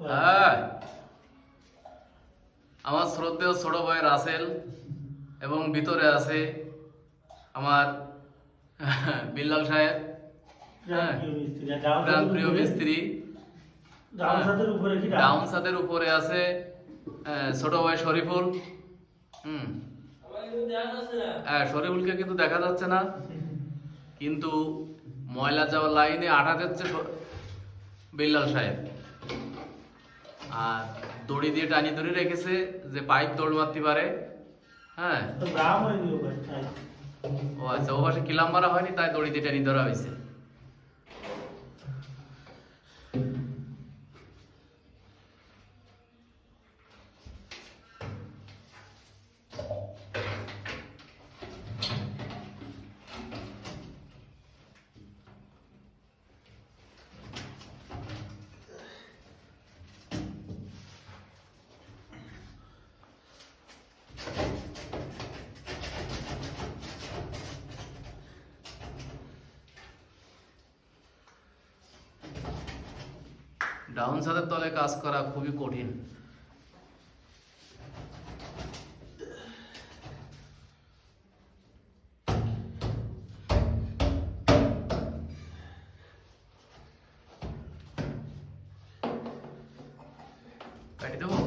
হ্যাঁ। আমার শ্রদ্ধেয় ছোট ভাই রাসেল এবং ভিতরে আছে আমার বিল্লাল সাহেব। হ্যাঁ। প্রিয় মিস্ত্রি। ডাউন ছাদের উপরে? কি ডাউন? ছাদের উপরে আছে আহ, ছোট ভাই শরীফুল। হুম। হ্যাঁ শরীফুলকে কিন্তু দেখা যাচ্ছে না। কিন্তু ময়লা যাওয়ার লাইনে আঠা দিচ্ছে স- বিল্লাল সাহেব। আর দড়ি দিয়ে টানি ধরে রেখেছে যে পাইপ দৌড় মারতে পারে। হ্যাঁ। ও আচ্ছা ও পাশে কিলাম মারা হয়নি তাই দড়ি দিয়ে টানি ধরা হয়েছে। ডাউন সাদের তলে কাজ করা খুবই কঠিন। কাটি দেবো?